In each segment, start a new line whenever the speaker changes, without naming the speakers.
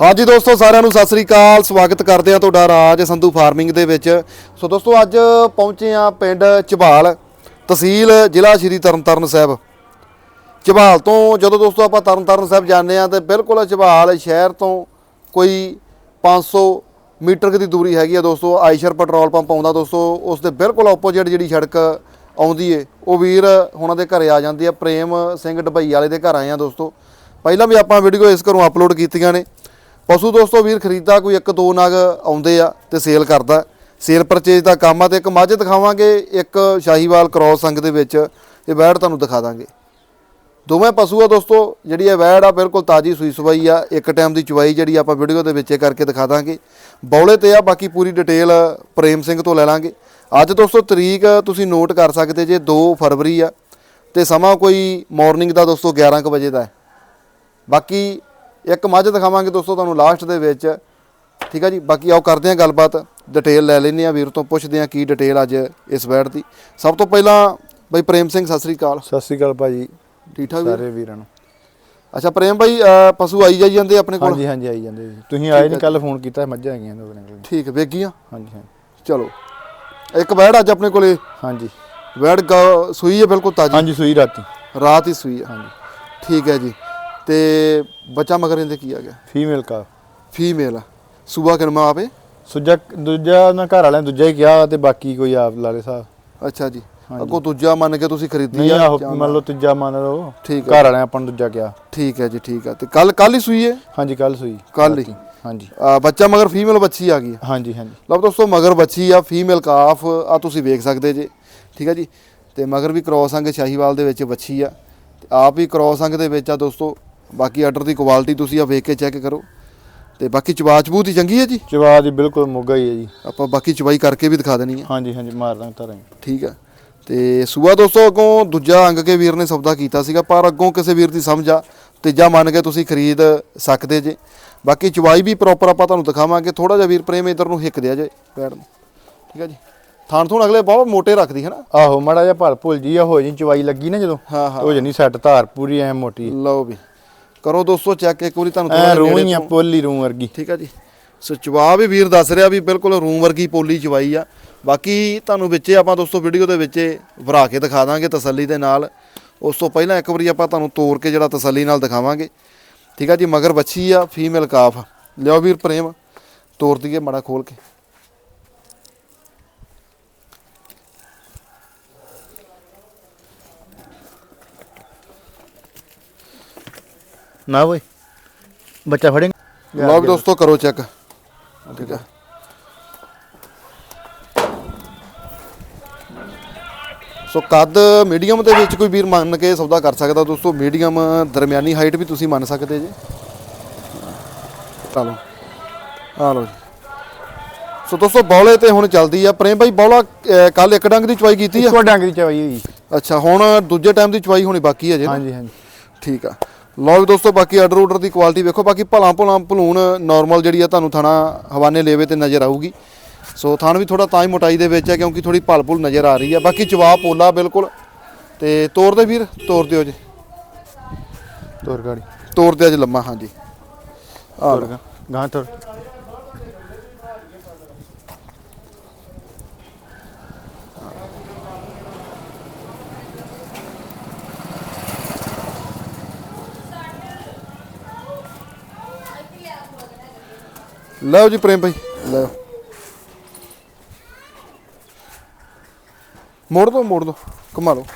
ਹਾਂਜੀ ਦੋਸਤੋ, ਸਾਰਿਆਂ ਨੂੰ ਸਤਿ ਸ੍ਰੀ ਅਕਾਲ। ਸਵਾਗਤ ਕਰਦੇ ਆ ਤੁਹਾਡਾ ਰਾਜ ਸੰਧੂ ਫਾਰਮਿੰਗ ਦੇ ਵਿੱਚ। ਸੋ ਦੋਸਤੋ, ਅੱਜ ਪਹੁੰਚੇ ਆ ਪਿੰਡ ਝਬਾਲ, ਤਹਿਸੀਲ ਜ਼ਿਲ੍ਹਾ ਸ਼੍ਰੀ ਤਰਨਤਾਰਨ ਸਾਹਿਬ। ਝਬਾਲ ਤੋਂ ਜਦੋਂ ਦੋਸਤੋ ਆਪਾਂ ਤਰਨਤਾਰਨ ਸਾਹਿਬ ਜਾਂਦੇ ਆ ਤੇ ਬਿਲਕੁਲ ਝਬਾਲ ਸ਼ਹਿਰ ਤੋਂ ਕੋਈ 500 ਮੀਟਰ ਦੀ ਦੂਰੀ ਹੈਗੀ ਆ ਦੋਸਤੋ। ਆਇਸ਼ਰ ਪੈਟਰੋਲ ਪੰਪ ਆਉਂਦਾ ਦੋਸਤੋ, ਉਸ ਦੇ ਬਿਲਕੁਲ ਆਪੋਜ਼ਿਟ ਜਿਹੜੀ ਸੜਕ ਆਉਂਦੀ ਏ, ਉਹ ਵੀਰ ਉਹਨਾਂ ਦੇ ਘਰੇ ਆ ਜਾਂਦੀ ਆ। ਪ੍ਰੇਮ ਸਿੰਘ ਡਬਈ ਵਾਲੇ ਦੇ ਘਰ ਆਏ ਆ ਦੋਸਤੋ। ਪਹਿਲਾਂ ਵੀ ਆਪਾਂ ਵੀਡੀਓ ਇਸ ਘਰੋਂ ਅਪਲੋਡ ਕੀਤੀਆਂ ਨੇ। ਪਸ਼ੂ ਦੋਸਤੋ ਵੀਰ ਖਰੀਦਦਾ ਕੋਈ ਇੱਕ ਦੋ ਨਗ ਆਉਂਦੇ ਆ ਤੇ ਸੇਲ ਕਰਦਾ। ਸੇਲ ਪਰਚੇਜ ਦਾ ਕੰਮ ਆ ਤੇ ਇੱਕ ਮੱਝ ਦਿਖਾਵਾਂਗੇ, ਇੱਕ ਸ਼ਾਹੀਵਾਲ ਕ੍ਰੋਸ ਸੰਗ ਦੇ ਵਿੱਚ। ਇਹ ਵੈੜ ਤੁਹਾਨੂੰ ਦਿਖਾ ਦਾਂਗੇ। ਦੋਵੇਂ ਪਸ਼ੂ ਆ ਦੋਸਤੋ, ਜਿਹੜੀ ਇਹ ਵੈੜ ਆ ਬਿਲਕੁਲ ਤਾਜੀ ਸੂਈ ਸਵਾਈ ਆ। ਇੱਕ ਟਾਈਮ ਦੀ ਚਵਾਈ ਜਿਹੜੀ ਆਪਾਂ ਵੀਡੀਓ ਦੇ ਵਿੱਚ ਇਹ ਕਰਕੇ ਦਿਖਾ ਦਾਂਗੇ। ਬੌਲੇ ਤੇ ਆ, ਬਾਕੀ ਪੂਰੀ ਡਿਟੇਲ ਪ੍ਰੇਮ ਸਿੰਘ ਤੋਂ ਲੈ ਲਾਂਗੇ। ਅੱਜ ਦੋਸਤੋ ਤਰੀਕ ਤੁਸੀਂ ਨੋਟ ਕਰ ਸਕਦੇ ਜੇ 2 ਫਰਵਰੀ ਆ। ਤੇ ਸਮਾਂ ਕੋਈ ਮਾਰਨਿੰਗ ਦਾ ਦੋਸਤੋ 11 ਕੁ ਵਜੇ ਦਾ ਹੈ। ਬਾਕੀ ਇੱਕ ਮੱਝ ਦਿਖਾਵਾਂਗੇ ਦੋਸਤੋ ਤੁਹਾਨੂੰ ਲਾਸਟ ਦੇ ਵਿੱਚ। ਠੀਕ ਆ ਜੀ ਬਾਕੀ ਆਓ ਕਰਦੇ ਹਾਂ ਗੱਲਬਾਤ। ਡਿਟੇਲ ਲੈ ਲੈਂਦੇ ਆ ਵੀਰ ਤੋਂ ਪੁੱਛਦੇ ਆ ਕੀ ਡਿਟੇਲ ਅੱਜ ਇਸ ਵੈੜ ਦੀ। ਸਭ ਤੋਂ ਪਹਿਲਾਂ ਬਈ ਪ੍ਰੇਮ ਸਿੰਘ ਸਤਿ ਸ੍ਰੀ ਅਕਾਲ।
ਸਤਿ ਸ੍ਰੀ ਅਕਾਲ ਭਾਜੀ।
ਠੀਕ ਠਾਕ
ਸਾਰੇ ਵੀਰਾਂ ਨੂੰ।
ਅੱਛਾ ਪ੍ਰੇਮ ਭਾਈ ਪਸ਼ੂ ਆਈ ਜਾਈ ਜਾਂਦੇ ਆਪਣੇ ਕੋਲ?
ਹਾਂਜੀ ਹਾਂਜੀ ਆਈ ਜਾਂਦੇ ਜੀ। ਤੁਸੀਂ ਆਏ ਨਹੀਂ ਕੱਲ ਫੋਨ ਕੀਤਾ ਮੱਝਾਂ ਹੈਗੀਆਂ ਦੋ ਆਪਣੇ ਕੋਲ।
ਠੀਕ ਹੈ ਵੇਗੀਆਂ
ਹਾਂਜੀ ਹਾਂਜੀ।
ਚਲੋ ਇੱਕ ਵੈੜ ਅੱਜ ਆਪਣੇ ਕੋਲੇ।
ਹਾਂਜੀ।
ਵੈੜ ਸੂਈ ਹੈ ਬਿਲਕੁਲ ਤਾਜੀ?
ਹਾਂਜੀ ਸੂਈ ਰਾਤੀ।
ਰਾਤ ਹੀ ਸੂਈ ਹੈ।
ਹਾਂਜੀ।
ਠੀਕ ਹੈ ਜੀ। ਤੇ ਬੱਚਾ ਮਗਰ ਇਹਦੇ ਕੀ ਆ ਗਿਆ?
ਫੀਮੇਲ ਕਾ
ਫੀਮੇਲ ਸੂਬਾ ਕਿਨਮਾ ਆਪੇ?
ਸੁਜਾ ਦੂਜਾ ਉਹਨਾਂ ਘਰ ਵਾਲਿਆਂ ਨੇ ਦੂਜਾ ਹੀ ਕਿਹਾ ਤੇ ਬਾਕੀ ਕੋਈ ਆਪ ਲਾ ਲੇ ਸਾਹਿਬ
ਅੱਛਾ ਜੀ।
ਹਾਂਜੀ।
ਅੱਗੋਂ ਦੂਜਾ ਮੰਨ ਕੇ ਤੁਸੀਂ ਖਰੀਦੀ
ਨਹੀਂ
ਆ
ਆਹੋ ਮੰਨ ਲਓ ਤੀਜਾ ਮੰਨ ਲਓ।
ਠੀਕ
ਘਰ ਵਾਲਿਆਂ ਆਪਾਂ ਨੂੰ ਦੂਜਾ ਕਿਹਾ।
ਠੀਕ ਹੈ ਜੀ ਠੀਕ ਹੈ ਤੇ ਕੱਲ ਕੱਲ ਹੀ ਸੂਈ ਹੈ
ਹਾਂਜੀ ਕੱਲ ਸੂਈ।
ਕੱਲ੍ਹ ਹੀ?
ਰਾਤੀ। ਹਾਂਜੀ।
ਆ, ਬੱਚਾ ਮਗਰ ਫੀਮੇਲ ਬੱਚੀ ਆ ਗਈ ਹੈ।
ਹਾਂਜੀ ਹਾਂਜੀ।
ਲਓ ਦੋਸਤੋ ਮਗਰ ਬੱਚੀ ਆ ਫੀਮੇਲ ਕਾਫ ਆ ਤੁਸੀਂ ਵੇਖ ਸਕਦੇ ਜੇ। ਠੀਕ ਹੈ ਜੀ? ਤੇ ਮਗਰ ਵੀ ਕ੍ਰੋਸ ਅੰਗ ਸ਼ਾਹੀਵਾਲ ਦੇ ਵਿੱਚ ਬੱਚੀ ਆ। ਤੇ ਆਪ ਵੀ ਕ੍ਰੋਸ ਅੰਗ ਦੇ ਵਿੱਚ ਆ ਦੋਸਤੋ। ਬਾਕੀ ਆਰਡਰ ਦੀ ਕੁਆਲਿਟੀ ਤੁਸੀਂ ਆ ਵੇਖ ਕੇ ਚੈੱਕ ਕਰੋ। ਤੇ ਬਾਕੀ ਚਵਾਚ ਬੂਤ ਹੀ ਚੰਗੀ ਹੈ ਜੀ?
ਚਵਾ ਦੀ ਬਿਲਕੁਲ ਮੁੱਗਾ ਹੀ ਹੈ ਜੀ।
ਆਪਾਂ ਬਾਕੀ ਚਵਾਈ ਕਰਕੇ ਵੀ ਦਿਖਾ ਦੇਣੀ ਆ
ਹਾਂਜੀ ਹਾਂਜੀ ਮਾਰ ਦਾਂਗੇ ਧਾਰਾਂ ਜੀ।
ਠੀਕ ਆ ਤੇ ਸੂਆ ਦੋਸਤੋ ਅੱਗੋਂ ਦੂਜਾ ਅੰਗ ਕੇ ਵੀਰ ਨੇ ਸੌਦਾ ਕੀਤਾ ਸੀਗਾ ਪਰ ਅੱਗੋਂ ਕਿਸੇ ਵੀਰ ਦੀ ਸਮਝ ਆ ਤੀਜਾ ਮੰਨ ਕੇ ਤੁਸੀਂ ਖਰੀਦ ਸਕਦੇ ਜੇ। ਬਾਕੀ ਚਵਾਈ ਵੀ ਪ੍ਰੋਪਰ ਆਪਾਂ ਤੁਹਾਨੂੰ ਦਿਖਾਵਾਂਗੇ। ਥੋੜਾ ਜਿਹਾ ਵੀਰ ਪ੍ਰੇਮ ਇਧਰ ਨੂੰ ਹਿੱਕ ਦਿਆ ਜੇ ਪੈਰ ਨੂੰ। ਠੀਕ ਆ ਜੀ। ਥਾਣ ਥੂਣ ਅਗਲੇ ਬਹੁਤ ਮੋਟੇ ਰੱਖਦੀ ਹੈ ਨਾ
ਆਹੋ ਮੜਾ ਜਿਹਾ ਭਲ ਭੁਲ ਜੀ ਆ ਹੋ ਜੀ ਚਵਾਈ ਲੱਗੀ ਨਾ ਜਦੋਂ।
ਹਾਂ ਹਾਂ।
ਹੋ ਜਣੀ ਸੈੱਟ ਧਾਰ ਪੂਰੀ ਐ ਮੋਟੀ।
ਲਓ ਵੀ। ਕਰੋ ਦੋਸਤੋ ਚੈੱਕ ਇੱਕ ਵਾਰੀ ਤੁਹਾਨੂੰ
ਐ
ਨੇੜੇ
ਹੀ ਆ ਪੋਲੀ ਰੂਹ ਵਰਗੀ।
ਠੀਕ ਆ ਜੀ। ਸੋ ਚਵਾ ਵੀ ਵੀਰ ਦੱਸ ਰਿਹਾ ਵੀ ਬਿਲਕੁਲ ਰੂਮ ਵਰਗੀ ਪੋਲੀ ਚਵਾਈ ਆ। ਬਾਕੀ ਤੁਹਾਨੂੰ ਵਿੱਚੇ ਆਪਾਂ ਦੋਸਤੋ ਵੀਡੀਓ ਦੇ ਵਿੱਚ ਵਰਾ ਕੇ ਦਿਖਾ ਦਾਂਗੇ ਤਸੱਲੀ ਦੇ ਨਾਲ। ਉਸ ਤੋਂ ਪਹਿਲਾਂ ਇੱਕ ਵਾਰੀ ਆਪਾਂ ਤੁਹਾਨੂੰ ਤੋੜ ਕੇ ਜਿਹੜਾ ਤਸੱਲੀ ਨਾਲ ਦਿਖਾਵਾਂਗੇ। ਠੀਕ ਆ ਜੀ ਮਗਰ ਬੱਚੀ ਆ ਫੀਮੇਲ ਕਾਫ। ਲਿਓ ਵੀਰ ਪ੍ਰੇਮ ਤੋੜ ਦਈਏ ਮੜਾ ਖੋਲ ਕੇ।
ਨਾ ਓਏ। ਬੱਚਾ ਫੜੇਗਾ
ਲਓ ਵੀ ਦੋਸਤੋ ਕਰੋ ਚੈੱਕ ਠੀਕ ਆ ਸੋ ਕੱਦ ਮੀਡੀਅਮ ਦੇ ਵਿੱਚ ਕੋਈ ਵੀਰ ਮੰਨ ਕੇ ਸੌਦਾ ਕਰ ਸਕਦਾ ਦੋਸਤੋ। ਮੀਡੀਅਮ ਦਰਮਿਆਨੀ ਹਾਈਟ ਵੀ ਤੁਸੀਂ ਮੰਨ ਸਕਦੇ ਜੇ। ਚਲੋ ਆ ਲਓ ਜੀ। ਸੋ ਦੋਸਤੋ ਬੌਲੇ ਤੇ ਹੁਣ ਚੱਲਦੀ ਆ ਪ੍ਰੇਮ ਭਾਈ ਬੌਲਾ ਕੱਲ ਇੱਕ ਡੰਗ ਦੀ ਚਵਾਈ ਕੀਤੀ ਆ?
ਇੱਕੋ ਡੰਗ ਦੀ ਚਵਾਈ ਹੋਈ।
ਅੱਛਾ ਹੁਣ ਦੂਜੇ ਟਾਈਮ ਦੀ ਚਵਾਈ ਹੋਣੀ ਬਾਕੀ ਹੈ ਜੇ?
ਹਾਂਜੀ ਹਾਂਜੀ।
ਠੀਕ ਆ। ਲਓ ਵੀ ਦੋਸਤੋ ਬਾਕੀ ਆਰਡਰ ਆਰਡਰ ਦੀ ਕੁਆਲਿਟੀ ਵੇਖੋ। ਬਾਕੀ ਭਲਾ ਭਲਾ ਭਲੂਣ ਨਾਰਮਲ ਜਿਹੜੀ ਆ ਤੁਹਾਨੂੰ ਥਾਣਾ ਹਵਾਨੇ ਲੇਵੇ ਤੇ ਨਜ਼ਰ ਆਊਗੀ। ਸੋ ਥਾਣ ਵੀ ਥੋੜਾ ਤਾਂ ਹੀ ਮੋਟਾਈ ਦੇ ਵਿੱਚ ਹੈ ਕਿਉਂਕਿ ਥੋੜੀ ਭਲ ਭੁਲ ਨਜ਼ਰ ਆ ਰਹੀ ਆ। ਬਾਕੀ ਜਵਾਬ ਪੋਲਾ ਬਿਲਕੁਲ। ਤੇ ਤੋਰ ਦੇ ਵੀਰ ਤੋਰ ਦਿਓ ਜੀ।
ਤੋਰ ਗਾੜੀ।
ਤੋਰ ਦੇ ਅੱਜ ਲੰਮਾ ਹਾਂਜੀ। ਆ
ਗਾਂ। ਤੋਰ।
ਲਓ ਜੀ ਪ੍ਰੇਮ ਭਾਈ ਲਓ। ਮੋੜ ਦੋ ਮੋੜ ਦੋ ਘੁਮਾ ਲਓ।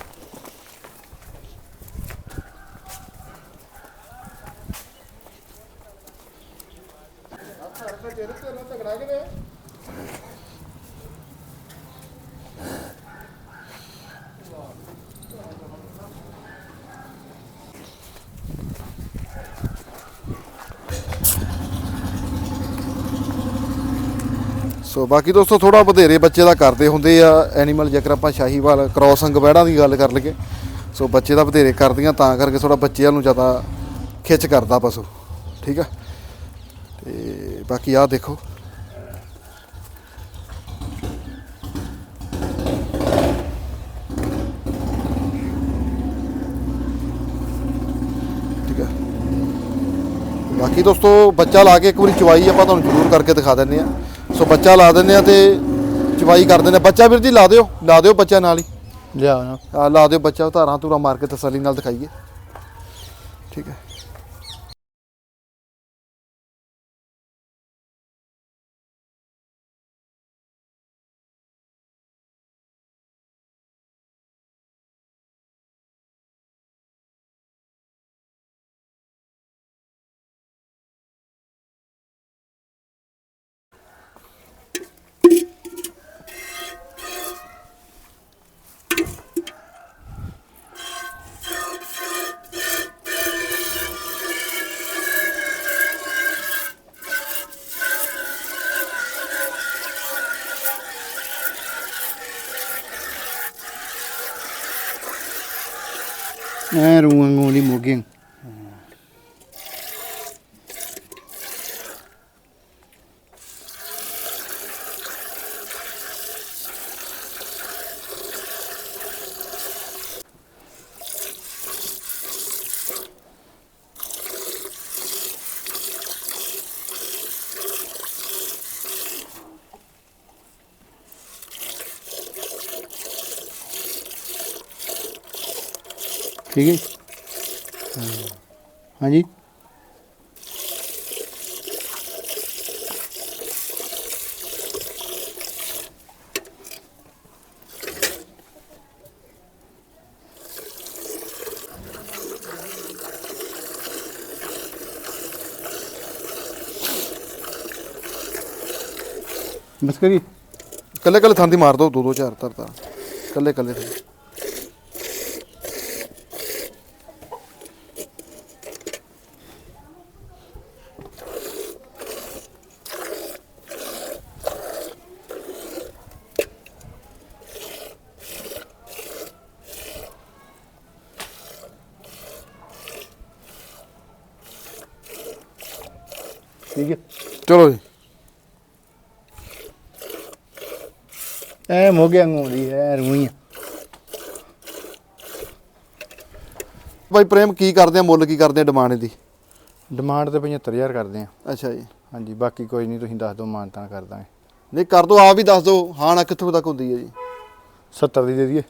ਸੋ ਬਾਕੀ ਦੋਸਤੋ ਥੋੜਾ ਵਧੇਰੇ ਬੱਚੇ ਦਾ ਕਰਦੇ ਹੁੰਦੇ ਆ। ਐਨੀਮਲ ਜੇਕਰ ਆਪਾਂ ਸ਼ਾਹੀਵਾਲ ਕ੍ਰੋਸਿੰਗ ਵੈੜਾਂ ਦੀ ਗੱਲ ਕਰ ਲਈਏ, ਸੋ ਬੱਚੇ ਦਾ ਵਧੇਰੇ ਕਰਦੀਆਂ, ਤਾਂ ਕਰਕੇ ਥੋੜਾ ਬੱਚਿਆਂ ਨੂੰ ਜ਼ਿਆਦਾ ਖਿੱਚ ਕਰਦਾ ਪਸ਼ੂ। ਠੀਕ ਆ? ਤੇ ਬਾਕੀ ਆਹ ਦੇਖੋ। ਠੀਕ ਆ? ਬਾਕੀ ਬਾਕੀ ਦੋਸਤੋ, ਬੱਚਾ ਲਾ ਕੇ ਇੱਕ ਵਾਰੀ ਚਵਾਈ ਆਪਾਂ ਤੁਹਾਨੂੰ ਜ਼ਰੂਰ ਕਰਕੇ ਦਿਖਾ ਦਿੰਦੇ ਆ। ਸੋ ਬੱਚਾ ਲਾ ਦਿੰਦੇ ਆ ਤੇ ਚਵਾਈ ਕਰ ਦਿੰਦੇ ਆ। ਬੱਚਾ ਵੀਰ ਜੀ ਲਾ ਦਿਓ ਲਾ ਦਿਓ ਬੱਚਾ ਨਾਲ ਹੀ।
ਲਿਆ ਨਾ।
ਆ ਲਾ ਦਿਓ ਬੱਚਾ ਧਾਰਾਂ ਧੂਰਾ ਮਾਰ ਕੇ ਤਸੱਲੀ ਨਾਲ ਦਿਖਾਈਏ। ਠੀਕ ਹੈ।
ਐ ਰੂਹ ਵਾਂਗੂ ਦੀ ਠੀਕ ਹੈ ਹਾਂ। ਹਾਂਜੀ? ਬਸ ਕਰੀ
ਕੱਲੇ ਕੱਲੇ ਥਾਂ ਦੀ ਮਾਰ ਦਿਓ ਦੋ ਦੋ ਚਾਰ ਤਰ ਤਰ ਕੱਲੇ ਕੱਲੇ ਥਾਂ
ਠੀਕ ਹੈ।
ਚਲੋ ਜੀ।
ਐ ਮੋਗੇ ਵਾਂਗੂ ਦੀ ਐ ਰੂਹ ਹੀ ਆ।
ਭਾਈ ਪ੍ਰੇਮ ਕੀ ਕਰਦੇ ਆ? ਮੁੱਲ ਕੀ ਕਰਦੇ ਆ ਡਿਮਾਂਡ ਦੀ?
ਡਿਮਾਂਡ ਤੇ 75000 ਕਰਦੇ ਆ।
ਅੱਛਾ ਜੀ।
ਹਾਂਜੀ ਬਾਕੀ ਕੋਈ ਨਹੀਂ ਤੁਸੀਂ ਦੱਸ ਦਿਓ ਮਾਨਤਾਨ ਕਰ ਦਾਂਗੇ।
ਨਹੀਂ ਕਰ ਦੋ ਆਪ ਵੀ ਦੱਸ ਦਿਓ ਹਾਂ ਨਾ ਕਿੱਥੋਂ ਤੱਕ ਹੁੰਦੀ ਹੈ ਜੀ।
70 ਦੀ ਦੇ ਦਈਏ।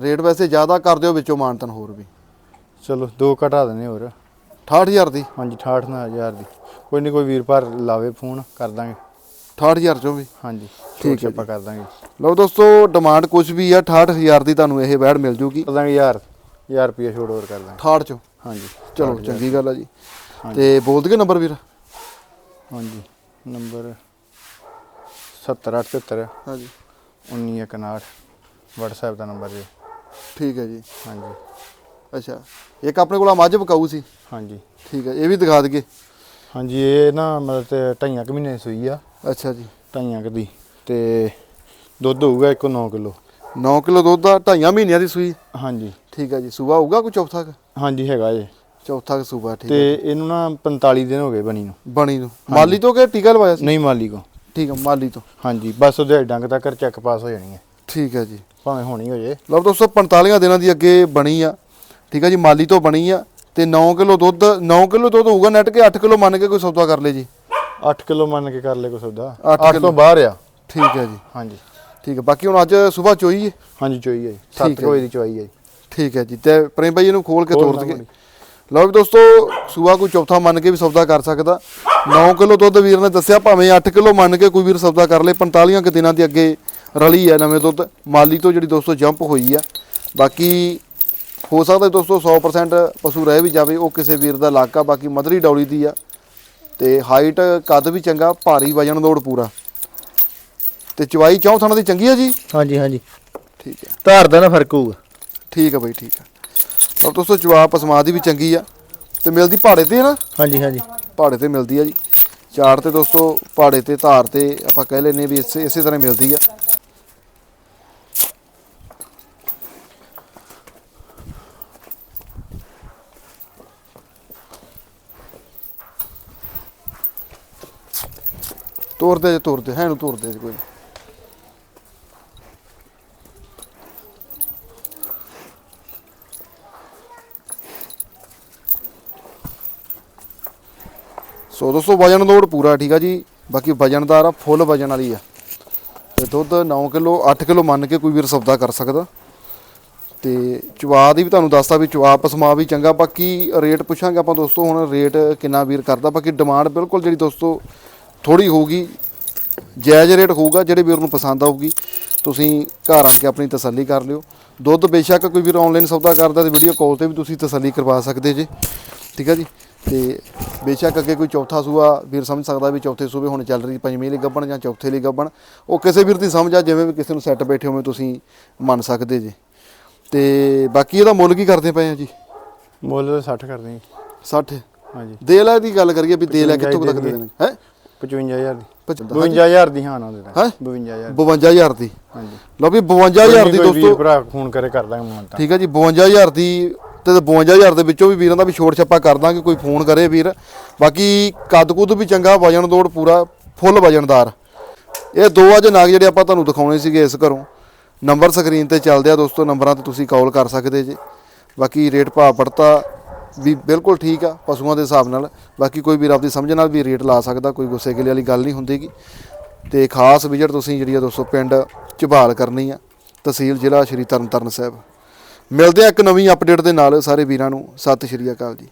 ਰੇਟ ਵੈਸੇ ਜ਼ਿਆਦਾ ਕਰ ਦਿਓ ਵਿੱਚੋਂ ਮਾਨਤਨ ਹੋਰ ਵੀ।
ਚਲੋ ਦੋ ਘਟਾ ਦਿੰਦੇ ਹੋਰ।
68000 ਦੀ?
ਹਾਂਜੀ 68000 ਦੀ। ਕੋਈ ਨਹੀਂ ਕੋਈ ਵੀਰ ਭਰ ਲਾਵੇ ਫੋਨ ਕਰ ਦਾਂਗੇ।
68000 ਚੋਂ ਵੀ?
ਹਾਂਜੀ
ਠੀਕ ਹੈ
ਆਪਾਂ ਕਰ ਦਾਂਗੇ।
ਲਓ ਦੋਸਤੋ ਡਿਮਾਂਡ ਕੁਝ ਵੀ ਆ 68000 ਦੀ ਤੁਹਾਨੂੰ ਇਹ ਬੈਡ ਮਿਲ ਜੂਗੀ।
ਕਰ ਦਾਂਗੇ ਯਾਰ 1000 ਰੁਪਏ ਛੋੜ ਹੋਰ ਕਰ ਦਾਂਗੇ।
68 ਚੋਂ?
ਹਾਂਜੀ
ਚਲੋ
68,000
ਚੰਗੀ ਗੱਲ ਆ ਜੀ। ਤੇ ਬੋਲ ਦਈਏ ਨੰਬਰ ਵੀਰ?
ਹਾਂਜੀ ਨੰਬਰ 70873
ਹਾਂਜੀ।
1959 WhatsApp ਦਾ ਨੰਬਰ ਜੀ।
ਠੀਕ ਹੈ ਜੀ।
ਹਾਂਜੀ।
ਅੱਛਾ ਇੱਕ ਆਪਣੇ ਕੋਲ ਆ ਮੱਝ ਬਕਾਊ ਸੀ?
ਹਾਂਜੀ।
ਠੀਕ ਹੈ ਇਹ ਵੀ ਦਿਖਾ ਦਈਏ।
ਹਾਂਜੀ ਇਹ ਨਾ ਮਤਲਬ ਤੇ ਢਾਈਆਂ ਕੁ ਮਹੀਨੇ ਦੀ ਸੂਈ ਆ।
ਅੱਛਾ ਜੀ।
ਢਾਈਆਂ ਕੁ ਦੀ ਤੇ ਦੁੱਧ ਹੋਊਗਾ ਇੱਕੋ 9 ਕਿਲੋ।
9 ਕਿਲੋ ਦੁੱਧ ਦਾ ਢਾਈਆਂ ਮਹੀਨਿਆਂ ਦੀ ਸੂਈ।
ਹਾਂਜੀ।
ਠੀਕ ਹੈ ਜੀ ਸੂਬਾ ਹੋਊਗਾ ਕੋਈ ਚੌਥਾ ਕੁ?
ਹਾਂਜੀ ਹੈਗਾ ਜੇ।
ਚੌਥਾ ਕੁ ਸੂਬਾ ਠੀਕ
ਤੇ
ਹੈ
ਇਹਨੂੰ ਨਾ 45 ਦਿਨ ਹੋ ਗਏ ਬਣੀ ਨੂੰ।
ਬਣੀ ਨੂੰ। ਮਾਲੀ ਤੋਂ ਕਿ ਟੀਕਾ ਲਵਾਇਆ ਸੀ?
ਨਹੀਂ ਮਾਲੀ ਕੋ
ਠੀਕ ਹੈ ਮਾਲੀ ਤੋਂ।
ਹਾਂਜੀ ਬਸ ਉਹਦੇ ਡੰਗ ਤੱਕ ਚੈੱਕ ਪਾਸ ਹੋ ਜਾਣੀ ਹੈ।
ਠੀਕ ਹੈ ਜੀ।
ਭਾਵੇਂ ਹੋਣੀ ਹੋ ਜੇ
ਲਓ ਦੋਸਤੋ 45 ਦਿਨਾਂ ਦੀ ਅੱਗੇ ਬਣੀ ਆ। ਠੀਕ ਹੈ ਜੀ ਮਾਲੀ ਤੋਂ ਬਣੀ ਆ ਤੇ 9 ਕਿਲੋ ਦੁੱਧ 9 ਕਿਲੋ ਦੁੱਧ ਹੋਊਗਾ ਨੈਟ ਕੇ 8 ਕਿਲੋ ਮੰਨ ਕੇ ਕੋਈ ਸੌਦਾ ਕਰ ਲੇ ਜੀ।
8 ਕਿਲੋ ਮੰਨ ਕੇ ਕਰ ਲੈ ਕੋ ਸੌਦਾ।
ਅੱਠ
8
ਕਿੱਲੋ।
ਤੋਂ ਬਾਹਰ ਆ।
ਠੀਕ ਹੈ ਜੀ।
ਹਾਂਜੀ।
ਠੀਕ ਹੈ ਬਾਕੀ ਹੁਣ ਅੱਜ ਸਵੇਰ ਚੋਈ ਹੈ
ਹਾਂਜੀ ਚੋਈ ਹੈ
ਠੀਕ
7
ਹੈ
ਦੀ ਚੋਈ ਹੈ ਜੀ।
ਠੀਕ ਹੈ ਜੀ ਤੇ ਪ੍ਰੇਮ ਭਾਈ ਇਹਨੂੰ ਖੋਲ ਕੇ ਤੋੜ। ਦਈਏ। ਲਓ ਵੀ ਦੋਸਤੋ ਸੂਆ ਕੋਈ ਚੌਥਾ ਮੰਨ ਕੇ ਵੀ ਸੌਦਾ ਕਰ ਸਕਦਾ। 9 ਕਿਲੋ ਦੁੱਧ ਵੀਰ ਨੇ ਦੱਸਿਆ ਭਾਵੇਂ 8 ਕਿਲੋ ਮੰਨ ਕੇ ਕੋਈ ਵੀਰ ਸੌਦਾ ਕਰ ਲੇ 45 ਕੁ ਦਿਨਾਂ ਦੀ ਅੱਗੇ ਰਲੀ ਹੈ ਨਵੇਂ ਦੁੱਧ। ਮਾਲੀ ਤੋਂ ਜਿਹੜੀ ਦੋਸਤੋ ਜੰਪ ਹੋਈ ਆ। ਬਾਕੀ ਹੋ ਸਕਦਾ ਦੋਸਤੋ 100% ਪਸ਼ੂ ਰਹਿ ਵੀ ਜਾਵੇ ਉਹ ਕਿਸੇ ਵੀਰ ਦਾ ਇਲਾਕਾ ਬਾਕੀ ਮਦਰੀ ਡੌਲੀ ਦੀ ਆ। ਤੇ ਹਾਈਟ ਕੱਦ ਵੀ ਚੰਗਾ ਭਾਰੀ ਵਜਨ ਲੋਡ ਪੂਰਾ। ਤੇ ਚਵਾਈ ਚੌਂ ਥਾਣਾ ਦੀ ਚੰਗੀ ਆ ਜੀ?
ਹਾਂਜੀ ਹਾਂਜੀ।
ਠੀਕ ਹੈ
ਧਾਰ ਦਾ ਨਾ ਫ਼ਰਕ ਹੋਊਗਾ।
ਠੀਕ ਹੈ ਬਾਈ ਠੀਕ ਹੈ ਅਬ ਦੋਸਤੋ ਜਵਾਬ ਪਸਮਾ ਦੀ ਵੀ ਚੰਗੀ ਆ। ਤੇ ਮਿਲਦੀ ਪਹਾੜੇ ਤੇ ਹੈ ਨਾ?
ਹਾਂਜੀ ਹਾਂਜੀ।
ਪਹਾੜੇ ਤੇ ਮਿਲਦੀ ਆ ਜੀ। ਚਾਰ ਤੇ ਦੋਸਤੋ ਪਹਾੜੇ ਤੇ ਧਾਰ ਤੇ ਆਪਾਂ ਕਹਿ ਲੈਨੇ ਵੀ ਇਸੇ ਇਸੇ ਤਰ੍ਹਾਂ ਮਿਲਦੀ ਆ। ਤੋਰਦੇ ਜੇ ਤੋਰਦੇ, ਹੈ ਨੂੰ ਤੋਰਦੇ ਜੇ ਕੋਈ। ਸੋ ਦੋਸਤੋ, ਵਜਨ ਲੋਡ ਪੂਰਾ ਠੀਕ ਆ ਜੀ। ਬਾਕੀ ਵਜਨਦਾਰ ਆ, ਫੁੱਲ ਵਜਨ ਵਾਲੀ ਆ। ਤੇ ਦੁੱਧ 9 ਕਿਲੋ 8 ਕਿਲੋ ਮੰਨ ਕੇ ਕੋਈ ਵੀਰ ਸੌਦਾ ਕਰ ਸਕਦਾ। ਤੇ ਚਵਾ ਦੀ ਵੀ ਤੁਹਾਨੂੰ ਦੱਸਦਾ ਵੀ ਚਵਾ ਪਸਮਾ ਵੀ ਚੰਗਾ। ਬਾਕੀ ਰੇਟ ਪੁੱਛਾਂਗੇ ਆਪਾਂ ਦੋਸਤੋ, ਹੁਣ ਰੇਟ ਕਿੰਨਾ ਵੀਰ ਕਰਦਾ। ਬਾਕੀ ਡਿਮਾਂਡ ਬਿਲਕੁਲ ਜਿਹੜੀ ਦੋਸਤੋ ਥੋੜੀ ਹੋਊਗੀ ਜਾਇਜ਼ ਰੇਟ ਹੋਊਗਾ ਜਿਹੜੇ ਵੀਰ ਨੂੰ ਪਸੰਦ ਆਊਗੀ ਤੁਸੀਂ ਘਰ ਆ ਕੇ ਆਪਣੀ ਤਸੱਲੀ ਕਰ ਲਿਓ। ਦੁੱਧ ਬੇਸ਼ੱਕ ਕੋਈ ਵੀਰ ਆਨਲਾਈਨ ਸੌਦਾ ਕਰਦਾ ਤੇ ਵੀਡੀਓ ਕਾਲ ਤੇ ਵੀ ਤੁਸੀਂ ਤਸੱਲੀ ਕਰਵਾ ਸਕਦੇ ਜੇ। ਠੀਕ ਆ ਜੀ? ਤੇ ਬੇਸ਼ੱਕ ਅੱਗੇ ਕੋਈ ਚੌਥਾ ਸੂਆ ਵੀਰ ਸਮਝ ਸਕਦਾ ਵੀ ਚੌਥੇ ਸੂਬੇ ਹੁਣ ਚੱਲ ਰਹੀ ਪੰਜਵੇਂ ਲਈ ਗੱਬਣ ਜਾਂ ਚੌਥੇ ਲਈ ਗੱਬਣ ਉਹ ਕਿਸੇ ਵੀਰ ਦੀ ਸਮਝ ਆ ਜਿਵੇਂ ਵੀ ਕਿਸੇ ਨੂੰ ਸੈੱਟ ਬੈਠੇ ਹੋਵੇਂ ਤੁਸੀਂ ਮੰਨ ਸਕਦੇ ਜੇ। ਤੇ ਬਾਕੀ ਇਹਦਾ ਮੁੱਲ ਕੀ ਕਰਦੇ ਪਏ ਆ ਜੀ?
ਮੁੱਲ 60 ਕਰਦੇ ਜੀ।
60
ਹਾਂਜੀ।
ਦੇ ਲੈ ਦੀ ਗੱਲ ਕਰੀਏ ਵੀ ਦੇ ਲੈ ਕਿੱਥੋਂ ਤੱਕ ਦੇ
ਦੇ
ਦੇਣੇ? ਹੈ?
55000 ਦੀ।
ਪਚ-
52000 ਦੀ ਹਾਂ ਨਾ ਦੇ
ਹੈਂ?
52000
52000 ਦੀ।
ਹਾਂਜੀ।
ਲਓ ਵੀ 52000 ਦੀ
ਕੋਈ ਵੀਰ
ਦੋਸਤੋ
ਭਰਾ ਫੋਨ ਕਰੇ ਕਰ ਦਾਂਗੇ ਮਾਨਤਾ
ਠੀਕ ਹੈ ਜੀ 52000 ਦੀ ਤੇ 52000 ਦੇ ਵਿੱਚੋਂ ਵੀ ਵੀਰਾਂ ਦਾ ਵੀ ਛੋੜ ਛੱਪਾ ਕਰ ਦਾਂਗੇ ਕੋਈ ਫੋਨ ਕਰੇ ਵੀਰ। ਬਾਕੀ ਕੱਦ ਕੁੱਦ ਵੀ ਚੰਗਾ ਵਜਨ ਦੋੜ ਪੂਰਾ ਫੁੱਲ ਵਜਨਦਾਰ। ਇਹ ਦੋ ਅੱਜ ਨਾਗ ਜਿਹੜੇ ਆਪਾਂ ਤੁਹਾਨੂੰ ਦਿਖਾਉਣੇ ਸੀਗੇ ਇਸ ਘਰੋਂ। ਨੰਬਰ ਸਕਰੀਨ ਤੇ ਚੱਲਦੇ ਆ ਦੋਸਤੋ ਨੰਬਰਾਂ ਤੇ ਤੁਸੀਂ ਕਾਲ ਕਰ ਸਕਦੇ ਜੇ। ਬਾਕੀ ਰੇਟ ਭਾਅ ਪੜਤਾ ਵੀ ਬਿਲਕੁਲ ਠੀਕ ਆ, ਪਸ਼ੂਆਂ ਦੇ ਹਿਸਾਬ ਨਾਲ। ਬਾਕੀ ਕੋਈ ਵੀਰ ਆਪਦੀ ਸਮਝ ਨਾਲ ਵੀ ਰੇਟ ਲਾ ਸਕਦਾ, ਕੋਈ ਗੁੱਸੇ ਗਿਲੇ ਵਾਲੀ ਗੱਲ ਨਹੀਂ ਹੁੰਦੀਗੀ। ਤੇ ਖਾਸ ਵਿਜ਼ਿਟ ਤੁਸੀਂ ਜਿਹੜੀ ਆ ਦੋਸਤੋ ਪਿੰਡ ਝਬਾਲ ਕਰਨੀ ਆ, ਤਹਿਸੀਲ ਜ਼ਿਲ੍ਹਾ ਸ਼੍ਰੀ ਤਰਨਤਾਰਨ ਸਾਹਿਬ। ਮਿਲਦੇ ਆ ਇੱਕ ਨਵੀਂ ਅਪਡੇਟ ਦੇ ਨਾਲ ਸਾਰੇ ਵੀਰਾਂ ਨੂੰ। ਸਤਿ ਸ਼੍ਰੀ ਅਕਾਲ ਜੀ।